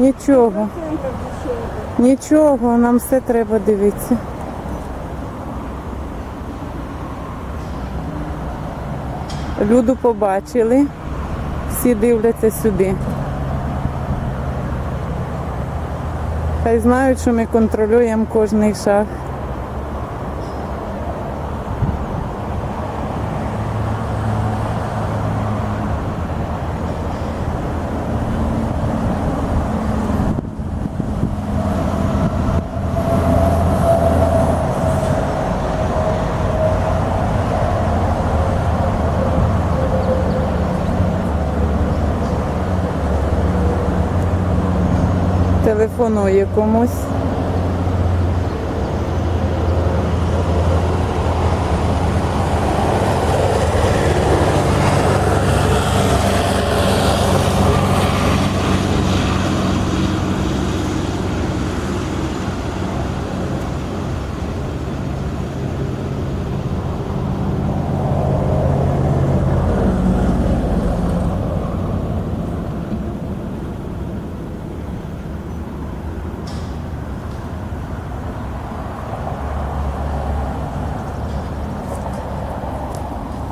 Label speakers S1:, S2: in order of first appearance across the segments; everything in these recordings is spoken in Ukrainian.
S1: Нічого, нічого, нам все треба дивитися. Люду побачили, всі дивляться сюди. Хай знають, що ми контролюємо кожний шаг. Телефонує комусь.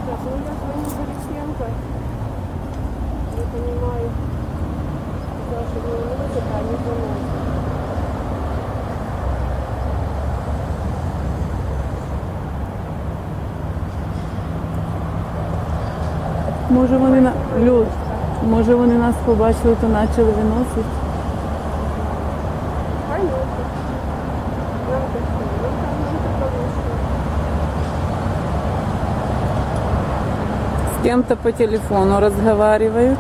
S2: Так, ну я звоню Борисенко. Не понимаю. Сказал, что не минуты, а не звонят.
S1: Може вони на Люд, може вони нас побачили, то почали виносити. С кем-то по телефону разговаривают.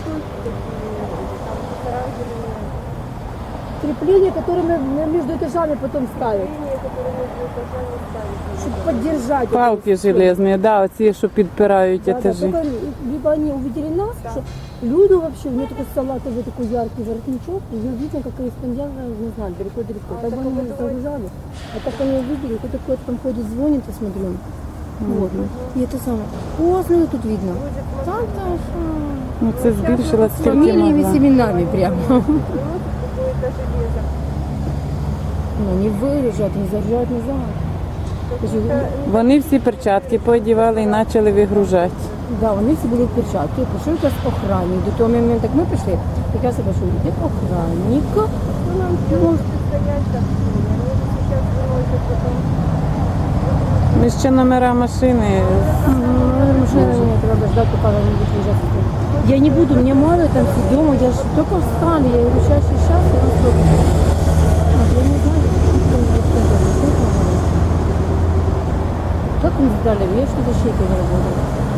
S2: штуки такие, там оранжевые
S3: Крепления, которые мы между этажами потом ставят,
S2: линии, которые нужно этажами ставить.
S3: чтобы поддержать. это
S1: Палки
S3: всё.
S1: железні, да, оці, що підпирають
S3: Да, да,
S1: етажі.
S3: только либо они увидели нас, что Люду вообще, у нее такой салатовый такой яркий воротничок, ее видно как корреспондента, не знаю, далеко-далеко.
S2: А,
S3: так бы
S2: так
S3: они
S2: вы
S3: не
S2: думаете?
S3: загружали. А так они увидели, кто-то кто-то там ходит, звонит, я смотрю. Вот. И это самое. Поздно её тут видно. Там, там,
S1: Ну це збільшила
S3: с
S1: скільки
S3: фамилиями, с
S1: могла.
S3: именами прямо.
S2: Ну, какое-то железо.
S3: Но они выезжают, они заезжают назад.
S2: Какие-то,
S1: Вони всі перчатки поодівали і почали вигружати.
S3: Да, вони всі були в перчатки. Прийшов якраз охранник. До того моменту, як ми прийшли, якраз я пішов, йде охранник.
S1: Ми ще номера машини.
S3: Я не буду, мне мало там сидеть дома, я же только встали, я говорю, сейчас, сейчас, я. Я как он сдали вещи, что-то щеки не работает.